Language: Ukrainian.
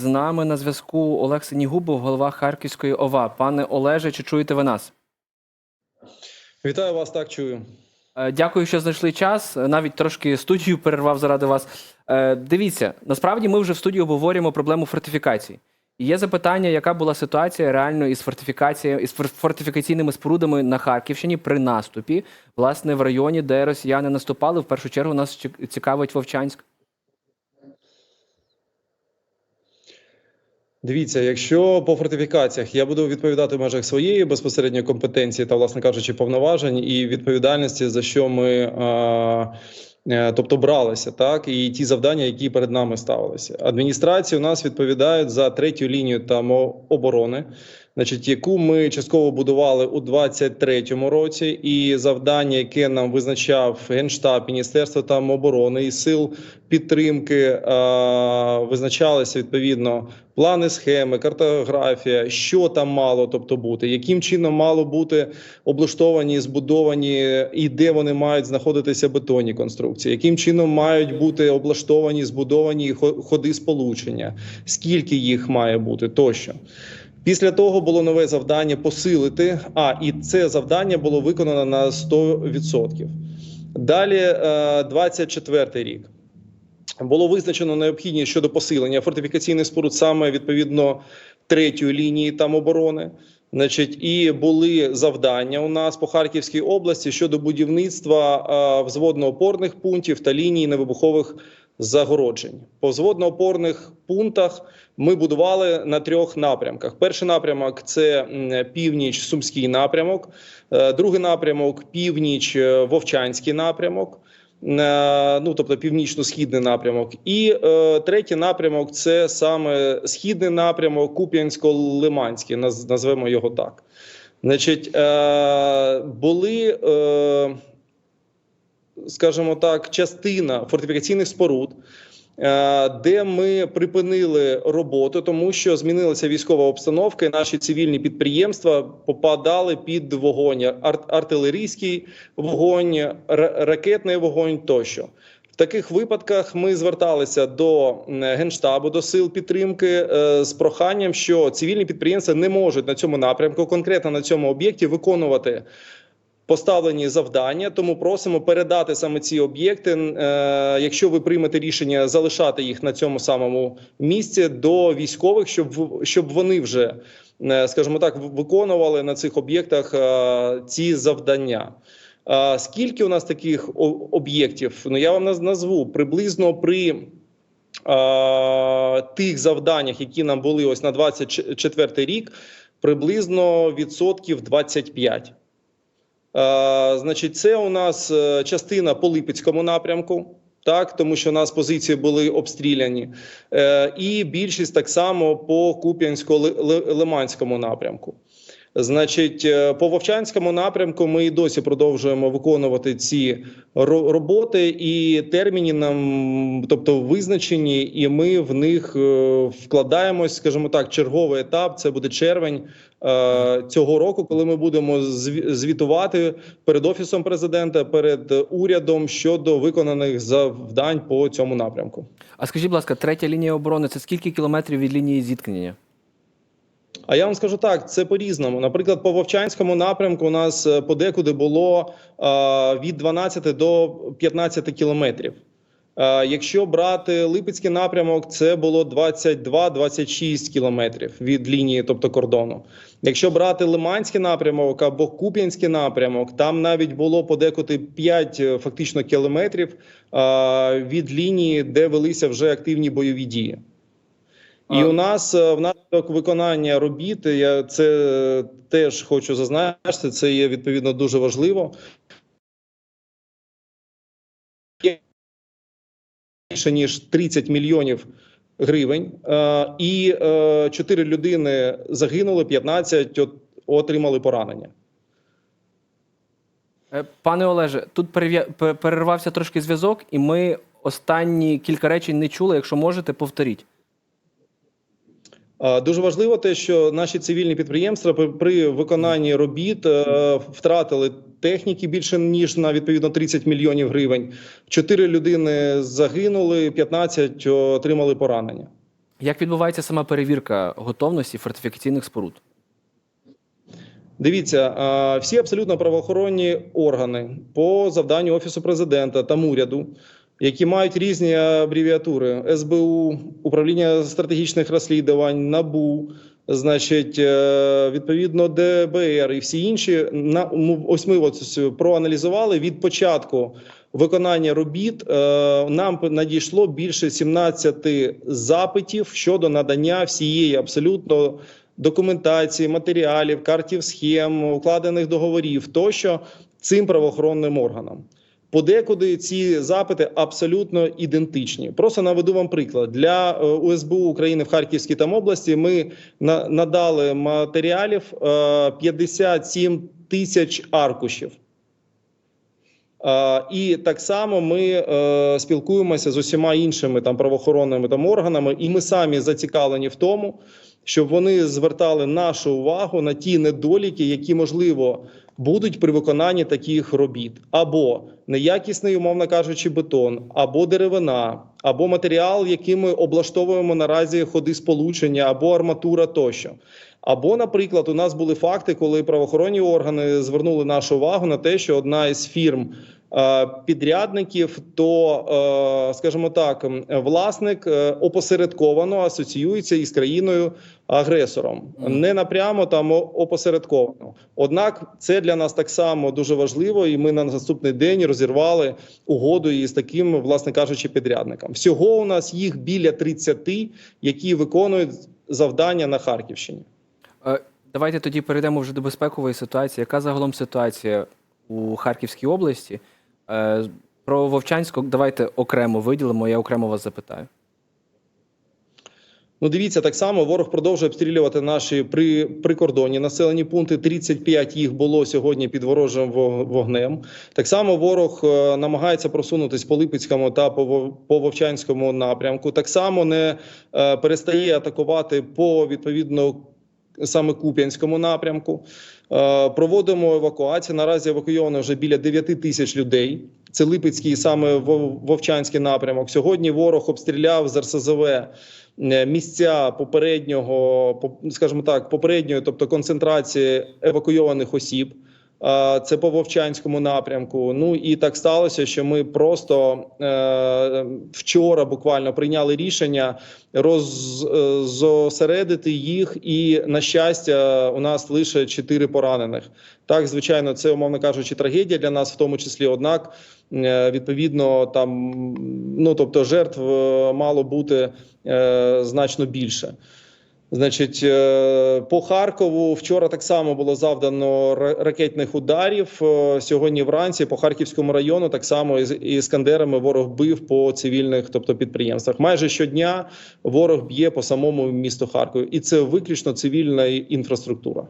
з нами на зв'язку Олег Синігубов, голова Харківської ОВА. Пане Олеже, чи чуєте ви нас? Вітаю вас, так чую. Е, Дякую, що знайшли час. Навіть трошки студію перервав заради вас. Е, Дивіться, насправді ми вже в студії обговорюємо проблему фортифікацій. І є запитання, яка була ситуація реально із фортифікацією із фортифікаційними спорудами на Харківщині при наступі, власне, в районі, де росіяни наступали. В першу чергу нас цікавить Вовчанськ. Дивіться, якщо по фортифікаціях я буду відповідати в межах своєї безпосередньої компетенції та, власне кажучи, повноважень і відповідальності, за що ми е, тобто бралися, так і ті завдання, які перед нами ставилися. Адміністрації у нас відповідають за третю лінію там оборони, значить, яку ми частково будували у 23-му році, і завдання, яке нам визначав генштаб, міністерство там оборони і сил підтримки, е, визначалися відповідно плани, схеми, картографія, що там мало, тобто бути, яким чином мало бути облаштовані, збудовані і де вони мають знаходитися бетонні конструкції, яким чином мають бути облаштовані, збудовані хо- ходи сполучення, скільки їх має бути тощо. Після того було нове завдання посилити. А і це завдання було виконано на 100%. Далі, е, 24 рік. Було визначено необхідність щодо посилення фортифікаційних споруд саме відповідно третьої лінії там оборони. Значить, і були завдання у нас по Харківській області щодо будівництва е, взводно-опорних пунктів та ліній невибухових загороджень. По взводно-опорних пунктах ми будували на трьох напрямках. Перший напрямок це північ Сумський напрямок, Е, другий напрямок північ Вовчанський напрямок. е, Ну, тобто північно-східний напрямок, і е, третій напрямок це саме східний напрямок Куп'янсько-Лиманський, наз- назвемо його так. Значить, е, були, е, скажімо так, частина фортифікаційних споруд, е, де ми припинили роботу, тому що змінилася військова обстановка, і наші цивільні підприємства попадали під вогонь ар- артилерійський вогонь, ра- ракетний вогонь тощо. В таких випадках ми зверталися до генштабу, до сил підтримки е, з проханням, що цивільні підприємства не можуть на цьому напрямку, конкретно на цьому об'єкті, виконувати поставлені завдання. Тому просимо передати саме ці об'єкти. е, Якщо ви приймете рішення залишати їх на цьому самому місці до військових, щоб щоб вони вже, е, скажімо так, виконували на цих об'єктах е, ці завдання. Скільки у нас таких об'єктів? Ну я вам наз- назву приблизно при тих завданнях, які нам були ось на 24 рік, приблизно відсотків 25. Значить, це у нас е, частина по Липецькому напрямку. Так, тому що у нас позиції були обстріляні, е, і більшість так само по Куп'янсько-Лиманському напрямку. Значить, е, по Вовчанському напрямку ми і досі продовжуємо виконувати ці роботи, і терміни нам, тобто визначені, і ми в них е, вкладаємось, скажімо так, черговий етап. Це буде червень е, цього року, коли ми будемо зві- звітувати перед офісом президента, перед урядом щодо виконаних завдань по цьому напрямку. А скажіть, будь ласка, третя лінія оборони це скільки кілометрів від лінії зіткнення? А я вам скажу так: це по різному. Наприклад, по Вовчанському напрямку у нас е, подекуди було е, від 12 до 15 кілометрів. Е, Якщо брати Липецький напрямок, це було 22-26 кілометрів від лінії, тобто кордону. Якщо брати Лиманський напрямок або Куп'янський напрямок, там навіть було подекуди 5 е, фактично кілометрів від лінії, де велися вже активні бойові дії. І у нас е, внаслідок виконання робіт, я це е, теж хочу зазначити, це є відповідно дуже важливо. Більше ніж 30 мільйонів гривень, е, і 4 людини загинули, 15 отримали поранення. Е, Пане Олеже, тут перервався трошки зв'язок, і ми останні кілька речень не чули. Якщо можете, повторіть. Е, Дуже важливо те, що наші цивільні підприємства при- виконанні робіт е, втратили техніки більше ніж на відповідно 30 мільйонів гривень. Чотири людини загинули, 15 отримали поранення. Як відбувається сама перевірка готовності фортифікаційних споруд? Дивіться, всі абсолютно правоохоронні органи по завданню офісу президента та уряду, які мають різні абревіатури: СБУ, управління стратегічних розслідувань, НАБУ. Значить, е, відповідно, ДБР і всі інші на ну, ось ми ось проаналізували від початку виконання робіт. е, Нам надійшло більше 17 запитів щодо надання всієї абсолютно документації, матеріалів, картів схем, укладених договорів тощо цим правоохоронним органам. Подекуди ці запити абсолютно ідентичні. Просто наведу вам приклад для е, УСБУ України в Харківській там області. Ми надали матеріалів е, 57 тисяч аркушів. Е, І так само ми е, спілкуємося з усіма іншими там правоохоронними там органами, і ми самі зацікавлені в тому, щоб вони звертали нашу увагу на ті недоліки, які можливо будуть при виконанні таких робіт, або неякісний, умовно кажучи, бетон, або деревина, або матеріал, яким ми облаштовуємо наразі ходи сполучення, або арматура тощо. Або, наприклад, у нас були факти, коли правоохоронні органи звернули нашу увагу на те, що одна із фірм підрядників, то, е, скажімо так, власник е, опосередковано асоціюється із країною агресором, не напрямо там опосередковано. Однак це для нас так само дуже важливо, і ми на наступний день розірвали угоду із таким, власне кажучи, підрядником. Всього у нас їх біля 30, які виконують завдання на Харківщині. Е, Давайте тоді перейдемо вже до безпекової ситуації. Яка загалом ситуація у Харківській області? Е, Про Вовчанську давайте окремо виділимо, я окремо вас запитаю. Ну, дивіться, так само ворог продовжує обстрілювати наші при, прикордонні населені пункти. 35 їх було сьогодні під ворожим вогнем. Так само ворог е, намагається просунутись по Липецькому та по, Вовчанському напрямку. Так само не е, перестає атакувати по відповідно саме Куп'янському напрямку. Е, проводимо евакуацію. Наразі евакуйовано вже біля 9 тисяч людей. Це Липецький, саме Вов- Вовчанський напрямок. Сьогодні ворог обстріляв з РСЗВ е, місця попереднього, по- скажімо так, попередньої, тобто концентрації евакуйованих осіб. Це по Вовчанському напрямку. Ну і так сталося, що ми просто е, вчора буквально прийняли рішення роз, е, їх, і на щастя, у нас лише чотири поранених. Так, звичайно, це умовно кажучи, трагедія для нас, в тому числі. Однак, е, відповідно, там ну тобто жертв мало бути значно більше. Значить, е, по Харкову вчора так само було завдано ракетних ударів. Е, Сьогодні вранці по Харківському району так само із іскандерами ворог бив по цивільних, тобто підприємствах. Майже щодня ворог б'є по самому місту Харкові, і це виключно цивільна інфраструктура.